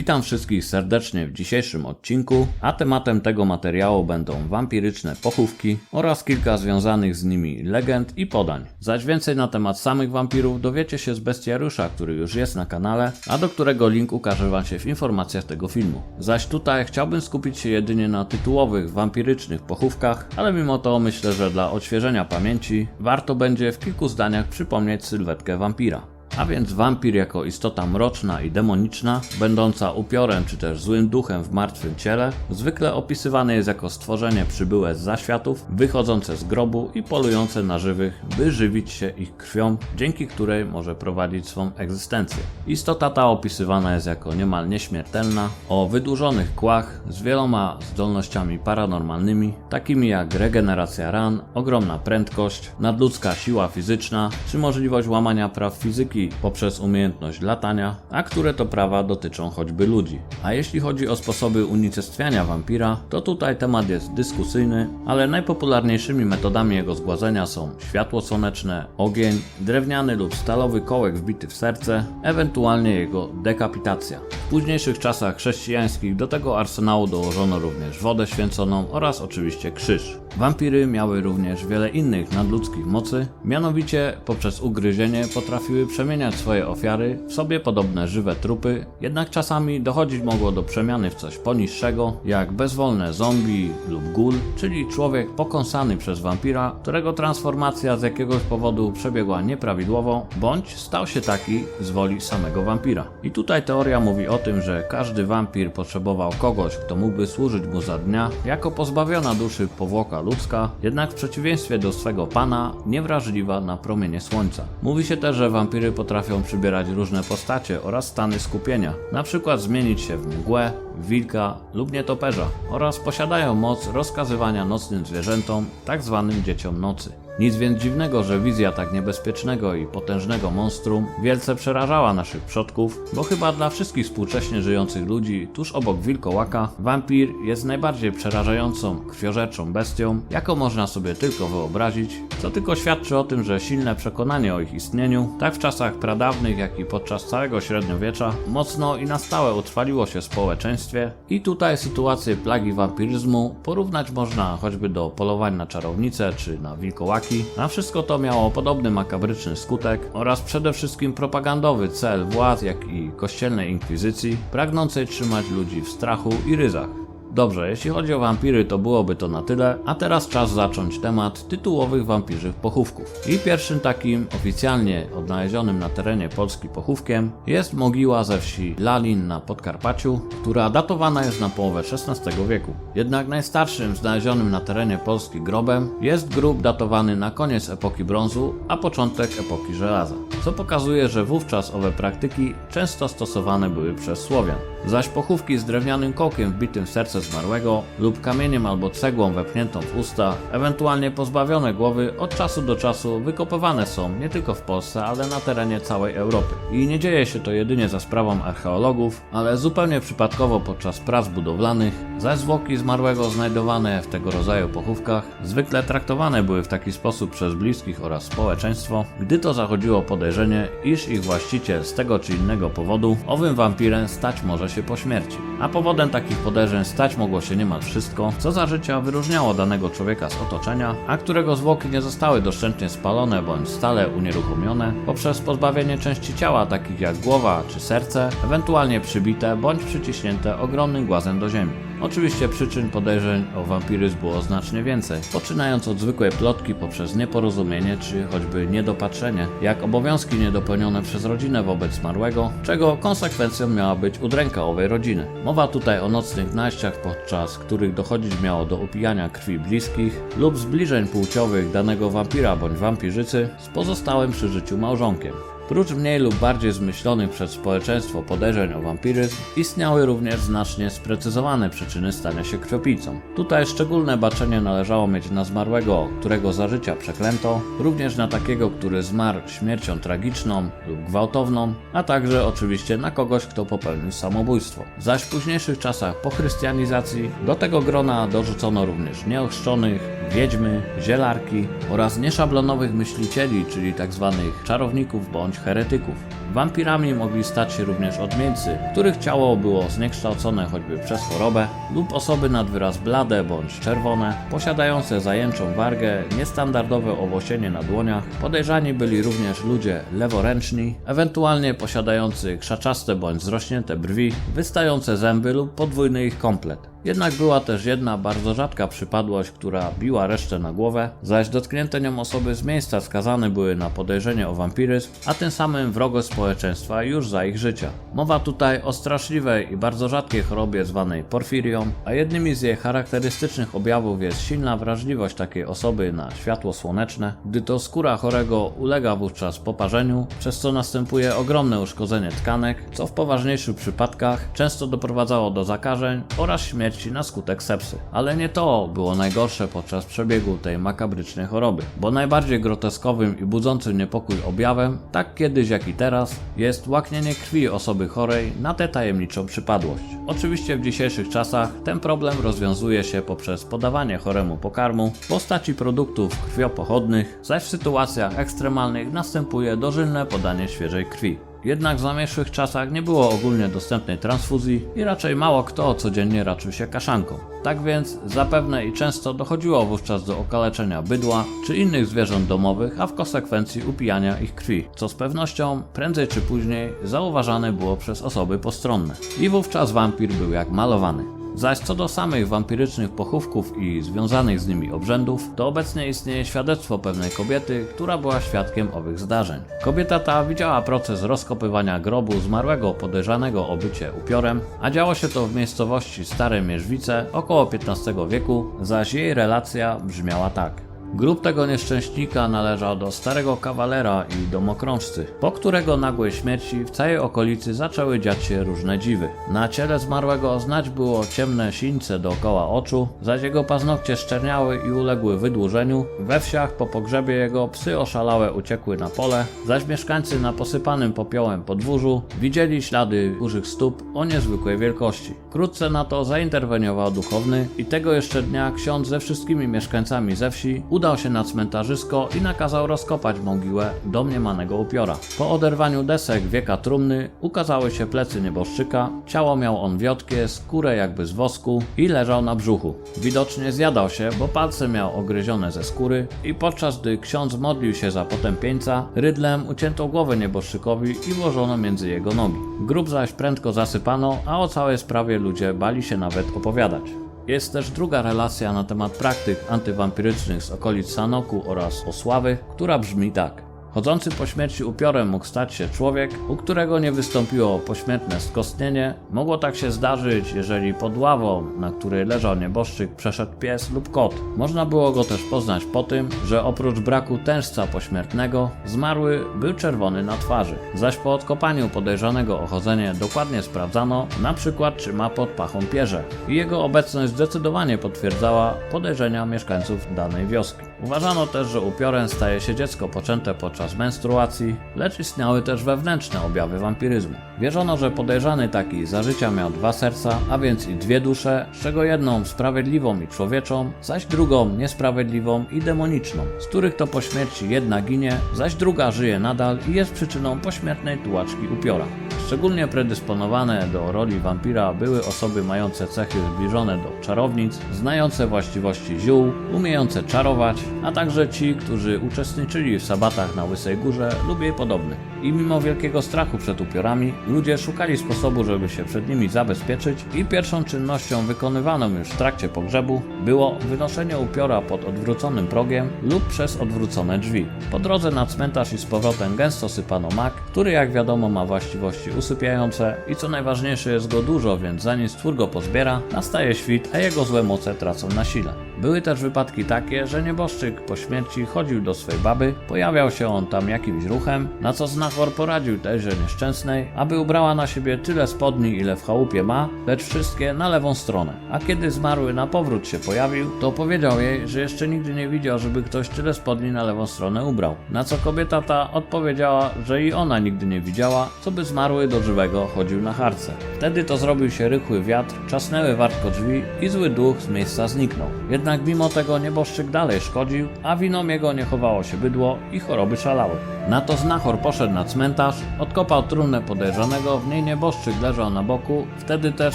Witam wszystkich serdecznie w dzisiejszym odcinku, a tematem tego materiału będą wampiryczne pochówki oraz kilka związanych z nimi legend i podań. Zaś więcej na temat samych wampirów dowiecie się z bestiariusza, który już jest na kanale, a do którego link ukaże Wam się w informacjach tego filmu. Zaś tutaj chciałbym skupić się jedynie na tytułowych wampirycznych pochówkach, ale mimo to myślę, że dla odświeżenia pamięci warto będzie w kilku zdaniach przypomnieć sylwetkę wampira. A więc wampir jako istota mroczna i demoniczna, będąca upiorem czy też złym duchem w martwym ciele, zwykle opisywany jest jako stworzenie przybyłe z zaświatów, wychodzące z grobu i polujące na żywych, by żywić się ich krwią, dzięki której może prowadzić swą egzystencję. Istota ta opisywana jest jako niemal nieśmiertelna, o wydłużonych kłach z wieloma zdolnościami paranormalnymi, takimi jak regeneracja ran, ogromna prędkość, nadludzka siła fizyczna czy możliwość łamania praw fizyki poprzez umiejętność latania, a które to prawa dotyczą choćby ludzi. A jeśli chodzi o sposoby unicestwiania wampira, to tutaj temat jest dyskusyjny, ale najpopularniejszymi metodami jego zgładzenia są światło słoneczne, ogień, drewniany lub stalowy kołek wbity w serce, ewentualnie jego dekapitacja. W późniejszych czasach chrześcijańskich do tego arsenału dołożono również wodę święconą oraz oczywiście krzyż. Wampiry miały również wiele innych nadludzkich mocy, mianowicie poprzez ugryzienie potrafiły przemieniać swoje ofiary w sobie podobne żywe trupy, jednak czasami dochodzić mogło do przemiany w coś poniższego, jak bezwolne zombie lub gul, czyli człowiek pokąsany przez wampira, którego transformacja z jakiegoś powodu przebiegła nieprawidłowo, bądź stał się taki z woli samego wampira. I tutaj teoria mówi o tym, że każdy wampir potrzebował kogoś, kto mógłby służyć mu za dnia, jako pozbawiona duszy powłoka ludzka, jednak w przeciwieństwie do swego pana, niewrażliwa na promienie słońca. Mówi się też, że wampiry potrafią przybierać różne postacie oraz stany skupienia, przykład zmienić się w mgłę, wilka lub nietoperza oraz posiadają moc rozkazywania nocnym zwierzętom, tak zwanym dzieciom nocy. Nic więc dziwnego, że wizja tak niebezpiecznego i potężnego monstrum wielce przerażała naszych przodków, bo chyba dla wszystkich współcześnie żyjących ludzi tuż obok wilkołaka, wampir jest najbardziej przerażającą, krwiożerczą bestią, jaką można sobie tylko wyobrazić, co tylko świadczy o tym, że silne przekonanie o ich istnieniu, tak w czasach pradawnych, jak i podczas całego średniowiecza, mocno i na stałe utrwaliło się w społeczeństwie i tutaj sytuację plagi wampiryzmu porównać można choćby do polowań na czarownice czy na wilkołaki, a wszystko to miało podobny makabryczny skutek oraz przede wszystkim propagandowy cel władz, jak i kościelnej inkwizycji, pragnącej trzymać ludzi w strachu i ryzach. Dobrze, jeśli chodzi o wampiry, to byłoby to na tyle, a teraz czas zacząć temat tytułowych wampirzych pochówków. I pierwszym takim oficjalnie odnalezionym na terenie Polski pochówkiem jest mogiła ze wsi Lalin na Podkarpaciu, która datowana jest na połowę XVI wieku. Jednak najstarszym znalezionym na terenie Polski grobem jest grób datowany na koniec epoki brązu, a początek epoki żelaza, co pokazuje, że wówczas owe praktyki często stosowane były przez Słowian. Zaś pochówki z drewnianym kołkiem wbitym w serce zmarłego lub kamieniem albo cegłą wepchniętą w usta, ewentualnie pozbawione głowy, od czasu do czasu wykopywane są nie tylko w Polsce, ale na terenie całej Europy. I nie dzieje się to jedynie za sprawą archeologów, ale zupełnie przypadkowo podczas prac budowlanych, zaś zwłoki zmarłego znajdowane w tego rodzaju pochówkach zwykle traktowane były w taki sposób przez bliskich oraz społeczeństwo, gdy to zachodziło podejrzenie, iż ich właściciel z tego czy innego powodu owym wampirem stać może się po śmierci. A powodem takich podejrzeń stać mogło się niemal wszystko, co za życia wyróżniało danego człowieka z otoczenia, a którego zwłoki nie zostały doszczętnie spalone bądź stale unieruchomione poprzez pozbawienie części ciała takich jak głowa czy serce, ewentualnie przybite bądź przyciśnięte ogromnym głazem do ziemi. Oczywiście przyczyn podejrzeń o wampiryzm było znacznie więcej, poczynając od zwykłej plotki poprzez nieporozumienie czy choćby niedopatrzenie, jak obowiązki niedopełnione przez rodzinę wobec zmarłego, czego konsekwencją miała być udręka owej rodziny. Mowa tutaj o nocnych najściach, podczas których dochodzić miało do upijania krwi bliskich lub zbliżeń płciowych danego wampira bądź wampirzycy z pozostałym przy życiu małżonkiem. Prócz mniej lub bardziej zmyślonych przez społeczeństwo podejrzeń o wampiryzm, istniały również znacznie sprecyzowane przyczyny stania się krwiopijcą. Tutaj szczególne baczenie należało mieć na zmarłego, którego za życia przeklęto, również na takiego, który zmarł śmiercią tragiczną lub gwałtowną, a także oczywiście na kogoś, kto popełnił samobójstwo. Zaś w późniejszych czasach po chrystianizacji do tego grona dorzucono również nieochrzczonych, wiedźmy, zielarki oraz nieszablonowych myślicieli, czyli tzw. czarowników bądź heretyków. Wampirami mogli stać się również odmieńcy, których ciało było zniekształcone choćby przez chorobę, lub osoby nad wyraz blade bądź czerwone, posiadające zajęczą wargę, niestandardowe owłosienie na dłoniach. Podejrzani byli również ludzie leworęczni, ewentualnie posiadający krzaczaste bądź zrośnięte brwi, wystające zęby lub podwójny ich komplet. Jednak była też jedna bardzo rzadka przypadłość, która biła resztę na głowę, zaś dotknięte nią osoby z miejsca skazane były na podejrzenie o wampiryzm, a tym samym wrogość społeczeństwa już za ich życia. Mowa tutaj o straszliwej i bardzo rzadkiej chorobie zwanej porfirią, a jednymi z jej charakterystycznych objawów jest silna wrażliwość takiej osoby na światło słoneczne, gdy to skóra chorego ulega wówczas poparzeniu, przez co następuje ogromne uszkodzenie tkanek, co w poważniejszych przypadkach często doprowadzało do zakażeń oraz śmierci na skutek sepsy. Ale nie to było najgorsze podczas przebiegu tej makabrycznej choroby, bo najbardziej groteskowym i budzącym niepokój objawem, tak kiedyś jak i teraz, jest łaknienie krwi osoby chorej na tę tajemniczą przypadłość. Oczywiście w dzisiejszych czasach ten problem rozwiązuje się poprzez podawanie choremu pokarmu w postaci produktów krwiopochodnych, zaś w sytuacjach ekstremalnych następuje dożylne podanie świeżej krwi. Jednak w zamierzchłych czasach nie było ogólnie dostępnej transfuzji i raczej mało kto codziennie raczył się kaszanką. Tak więc zapewne i często dochodziło wówczas do okaleczenia bydła czy innych zwierząt domowych, a w konsekwencji upijania ich krwi, co z pewnością prędzej czy później zauważane było przez osoby postronne. I wówczas wampir był jak malowany. Zaś co do samych wampirycznych pochówków i związanych z nimi obrzędów, to obecnie istnieje świadectwo pewnej kobiety, która była świadkiem owych zdarzeń. Kobieta ta widziała proces rozkopywania grobu zmarłego podejrzanego o bycie upiorem, a działo się to w miejscowości Stare Mierzwice około XV wieku, zaś jej relacja brzmiała tak. Grób tego nieszczęśnika należał do starego kawalera i domokrążcy, po którego nagłej śmierci w całej okolicy zaczęły dziać się różne dziwy. Na ciele zmarłego znać było ciemne sińce dookoła oczu, zaś jego paznokcie szczerniały i uległy wydłużeniu. We wsiach po pogrzebie jego psy oszalałe uciekły na pole, zaś mieszkańcy na posypanym popiołem podwórzu widzieli ślady kurzych stóp o niezwykłej wielkości. Wkrótce na to zainterweniował duchowny i tego jeszcze dnia ksiądz ze wszystkimi mieszkańcami ze wsi udał się na cmentarzysko i nakazał rozkopać mogiłę domniemanego upiora. Po oderwaniu desek wieka trumny ukazały się plecy nieboszczyka, ciało miał on wiotkie, skórę jakby z wosku i leżał na brzuchu. Widocznie zjadał się, bo palce miał ogryzione ze skóry i podczas gdy ksiądz modlił się za potępieńca, rydlem ucięto głowę nieboszczykowi i włożono między jego nogi. Grób zaś prędko zasypano, a o całej sprawie ludzie bali się nawet opowiadać. Jest też druga relacja na temat praktyk antywampirycznych z okolic Sanoku oraz Osławy, która brzmi tak. Chodzący po śmierci upiorem mógł stać się człowiek, u którego nie wystąpiło pośmiertne skostnienie. Mogło tak się zdarzyć, jeżeli pod ławą, na której leżał nieboszczyk, przeszedł pies lub kot. Można było go też poznać po tym, że oprócz braku tężca pośmiertnego, zmarły był czerwony na twarzy. Zaś po odkopaniu podejrzanego o chodzenie dokładnie sprawdzano, na przykład czy ma pod pachą pierze. I jego obecność zdecydowanie potwierdzała podejrzenia mieszkańców danej wioski. Uważano też, że upiorem staje się dziecko poczęte podczas menstruacji, lecz istniały też wewnętrzne objawy wampiryzmu. Wierzono, że podejrzany taki za życia miał dwa serca, a więc i dwie dusze, z czego jedną sprawiedliwą i człowieczą, zaś drugą niesprawiedliwą i demoniczną, z których to po śmierci jedna ginie, zaś druga żyje nadal i jest przyczyną pośmiertnej tułaczki upiora. Szczególnie predysponowane do roli wampira były osoby mające cechy zbliżone do czarownic, znające właściwości ziół, umiejące czarować, a także ci, którzy uczestniczyli w sabatach na Łysej Górze lub jej podobnych. I mimo wielkiego strachu przed upiorami, ludzie szukali sposobu, żeby się przed nimi zabezpieczyć i pierwszą czynnością wykonywaną już w trakcie pogrzebu było wynoszenie upiora pod odwróconym progiem lub przez odwrócone drzwi. Po drodze na cmentarz i z powrotem gęsto sypano mak, który jak wiadomo ma właściwości usypiające i co najważniejsze jest go dużo, więc zanim stwór go pozbiera, nastaje świt, a jego złe moce tracą na sile. Były też wypadki takie, że nieboszczyk po śmierci chodził do swej baby, pojawiał się on tam jakimś ruchem, na co znachor poradził tejże nieszczęsnej, aby ubrała na siebie tyle spodni, ile w chałupie ma, lecz wszystkie na lewą stronę. A kiedy zmarły na powrót się pojawił, to powiedział jej, że jeszcze nigdy nie widział, żeby ktoś tyle spodni na lewą stronę ubrał. Na co kobieta ta odpowiedziała, że i ona nigdy nie widziała, co by zmarły do żywego chodził na harce. Wtedy to zrobił się rychły wiatr, czasnęły wartko drzwi i zły duch z miejsca zniknął. Jednak mimo tego nieboszczyk dalej szkodził, a winą jego nie chowało się bydło i choroby szalały. Na to znachor poszedł na cmentarz, odkopał trumnę podejrzanego, w niej nieboszczyk leżał na boku, wtedy też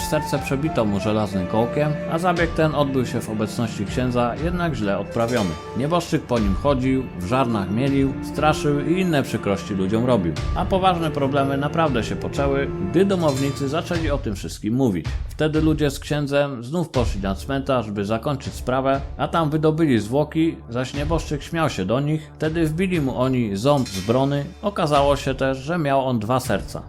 serce przebito mu żelaznym kołkiem, a zabieg ten odbył się w obecności księdza, jednak źle odprawiony. Nieboszczyk po nim chodził, w żarnach mielił, straszył i inne przykrości ludziom robił. A poważne problemy naprawdę się poczęły, gdy domownicy zaczęli o tym wszystkim mówić. Wtedy ludzie z księdzem znów poszli na cmentarz, by zakończyć sprawę, a tam wydobyli zwłoki, zaś nieboszczyk śmiał się do nich. Wtedy wbili mu oni ząb z brony. Okazało się też, że miał on dwa serca.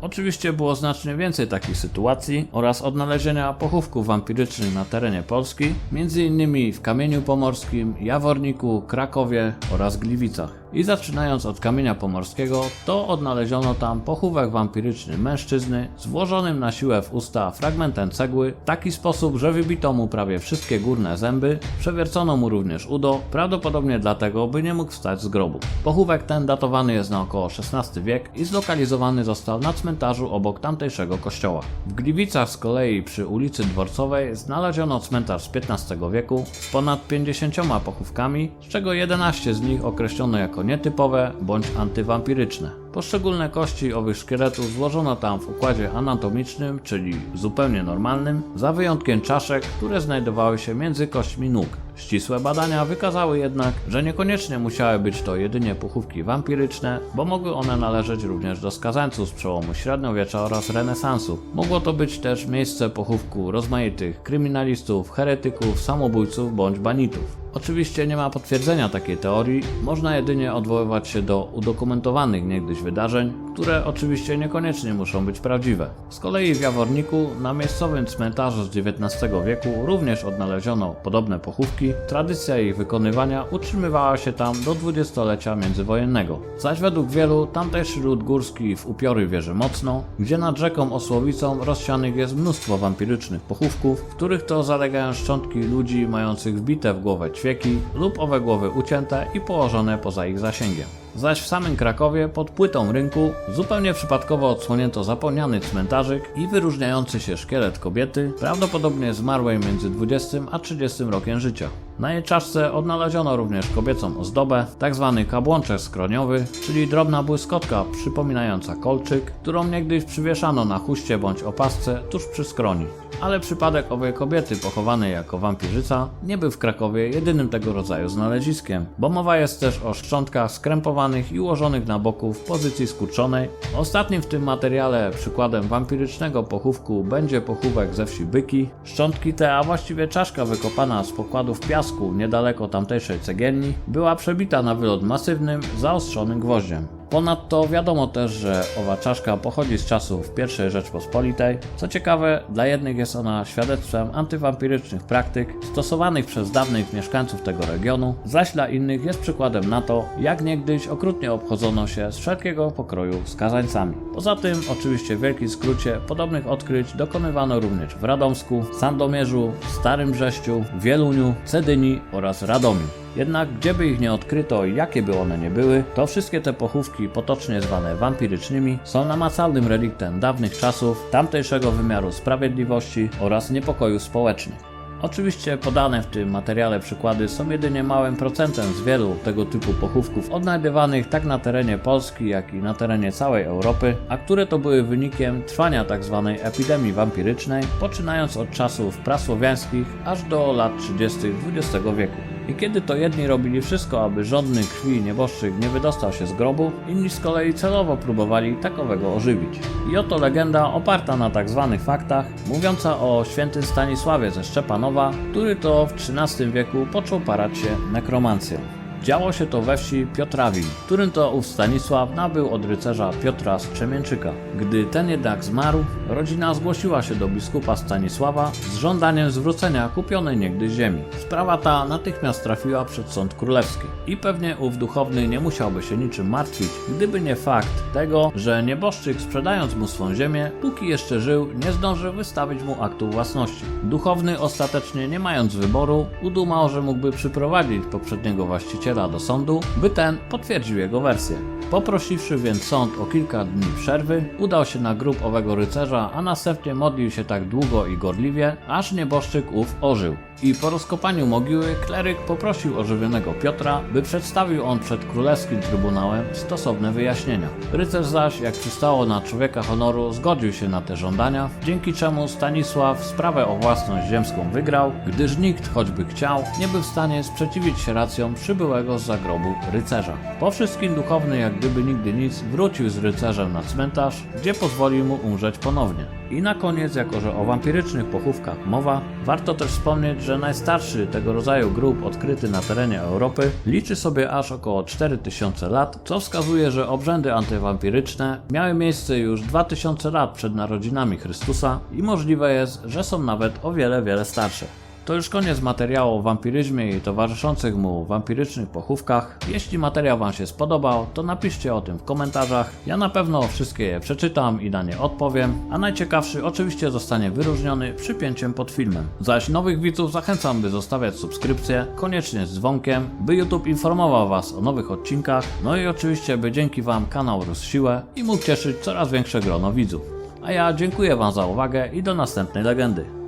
Oczywiście było znacznie więcej takich sytuacji oraz odnalezienia pochówków wampirycznych na terenie Polski, m.in. w Kamieniu Pomorskim, Jaworniku, Krakowie oraz Gliwicach. I zaczynając od Kamienia Pomorskiego, to odnaleziono tam pochówek wampiryczny mężczyzny z włożonym na siłę w usta fragmentem cegły w taki sposób, że wybito mu prawie wszystkie górne zęby, przewiercono mu również udo, prawdopodobnie dlatego, by nie mógł wstać z grobu. Pochówek ten datowany jest na około XVI wiek i zlokalizowany został na cmentarzu obok tamtejszego kościoła. W Gliwicach z kolei przy ulicy Dworcowej znaleziono cmentarz z XV wieku z ponad 50 pochówkami, z czego 11 z nich określono jako nietypowe bądź antywampiryczne. Poszczególne kości owych szkieletów złożono tam w układzie anatomicznym, czyli zupełnie normalnym, za wyjątkiem czaszek, które znajdowały się między kośćmi nóg. Ścisłe badania wykazały jednak, że niekoniecznie musiały być to jedynie pochówki wampiryczne, bo mogły one należeć również do skazańców z przełomu średniowiecza oraz renesansu. Mogło to być też miejsce pochówku rozmaitych kryminalistów, heretyków, samobójców bądź banitów. Oczywiście nie ma potwierdzenia takiej teorii, można jedynie odwoływać się do udokumentowanych niegdyś wydarzeń, które oczywiście niekoniecznie muszą być prawdziwe. Z kolei w Jaworniku na miejscowym cmentarzu z XIX wieku również odnaleziono podobne pochówki. Tradycja ich wykonywania utrzymywała się tam do dwudziestolecia międzywojennego. Zaś według wielu tamtejszy lud górski w upiory wierzy mocno, gdzie nad rzeką Osłowicą rozsianych jest mnóstwo wampirycznych pochówków, w których to zalegają szczątki ludzi mających wbite w głowę ćwieki lub owe głowy ucięte i położone poza ich zasięgiem. Zaś w samym Krakowie pod płytą rynku zupełnie przypadkowo odsłonięto zapomniany cmentarzyk i wyróżniający się szkielet kobiety, prawdopodobnie zmarłej między 20 a 30 rokiem życia. Na jej czaszce odnaleziono również kobiecą ozdobę, tzw. kabłączek skroniowy, czyli drobna błyskotka przypominająca kolczyk, którą niegdyś przywieszano na chuście bądź opasce tuż przy skroni. Ale przypadek owej kobiety pochowanej jako wampirzyca nie był w Krakowie jedynym tego rodzaju znaleziskiem, bo mowa jest też o szczątkach skrępowanych i ułożonych na boku w pozycji skurczonej. Ostatnim w tym materiale przykładem wampirycznego pochówku będzie pochówek ze wsi Byki. Szczątki te, a właściwie czaszka wykopana z pokładów piasku niedaleko tamtejszej cegielni, była przebita na wylot masywnym, zaostrzonym gwoździem. Ponadto wiadomo też, że owa czaszka pochodzi z czasów I Rzeczpospolitej. Co ciekawe, dla jednych jest ona świadectwem antywampirycznych praktyk stosowanych przez dawnych mieszkańców tego regionu, zaś dla innych jest przykładem na to, jak niegdyś okrutnie obchodzono się z wszelkiego pokroju skazańcami. Poza tym, oczywiście w wielkim skrócie, podobnych odkryć dokonywano również w Radomsku, Sandomierzu, Starym Brześciu, Wieluniu, Cedyni oraz Radomiu. Jednak gdzie by ich nie odkryto jakie by one nie były, to wszystkie te pochówki potocznie zwane wampirycznymi są namacalnym reliktem dawnych czasów, tamtejszego wymiaru sprawiedliwości oraz niepokojów społecznych. Oczywiście podane w tym materiale przykłady są jedynie małym procentem z wielu tego typu pochówków odnajdywanych tak na terenie Polski, jak i na terenie całej Europy, a które to były wynikiem trwania tzw. epidemii wampirycznej, poczynając od czasów prasłowiańskich aż do lat 30. XX wieku. I kiedy to jedni robili wszystko, aby żądny krwi nieboszczyk nie wydostał się z grobu, inni z kolei celowo próbowali takowego ożywić. I oto legenda oparta na tak zwanych faktach, mówiąca o świętym Stanisławie ze Szczepanowa, który to w XIII wieku począł parać się nekromancją. Działo się to we wsi Piotrawin, którym to ów Stanisław nabył od rycerza Piotra z Trzemięczyka. Gdy ten jednak zmarł, rodzina zgłosiła się do biskupa Stanisława z żądaniem zwrócenia kupionej niegdyś ziemi. Sprawa ta natychmiast trafiła przed sąd królewski i pewnie ów duchowny nie musiałby się niczym martwić, gdyby nie fakt tego, że nieboszczyk sprzedając mu swą ziemię, póki jeszcze żył, nie zdążył wystawić mu aktu własności. Duchowny ostatecznie nie mając wyboru, udumał, że mógłby przyprowadzić poprzedniego właściciela do sądu, by ten potwierdził jego wersję. Poprosiwszy więc sąd o kilka dni przerwy, udał się na grób owego rycerza, a następnie modlił się tak długo i gorliwie, aż nieboszczyk ów ożył. I po rozkopaniu mogiły kleryk poprosił ożywionego Piotra, by przedstawił on przed królewskim trybunałem stosowne wyjaśnienia. Rycerz zaś, jak przystało na człowieka honoru, zgodził się na te żądania, dzięki czemu Stanisław sprawę o własność ziemską wygrał, gdyż nikt, choćby chciał, nie był w stanie sprzeciwić się racjom przybyłego z zagrobu rycerza. Po wszystkim duchowny, jak gdyby nigdy nic, wrócił z rycerzem na cmentarz, gdzie pozwolił mu umrzeć ponownie. I na koniec, jako że o wampirycznych pochówkach mowa, warto też wspomnieć, że najstarszy tego rodzaju grób odkryty na terenie Europy liczy sobie aż około 4000 lat, co wskazuje, że obrzędy antywampiryczne miały miejsce już 2000 lat przed narodzinami Chrystusa i możliwe jest, że są nawet o wiele, wiele starsze. To już koniec materiału o wampiryzmie i towarzyszących mu wampirycznych pochówkach. Jeśli materiał Wam się spodobał, to napiszcie o tym w komentarzach. Ja na pewno wszystkie je przeczytam i na nie odpowiem, a najciekawszy oczywiście zostanie wyróżniony przypięciem pod filmem. Zaś nowych widzów zachęcam, by zostawiać subskrypcję, koniecznie z dzwonkiem, by YouTube informował Was o nowych odcinkach, no i oczywiście, by dzięki Wam kanał rósł siłę i mógł cieszyć coraz większe grono widzów. A ja dziękuję Wam za uwagę i do następnej legendy.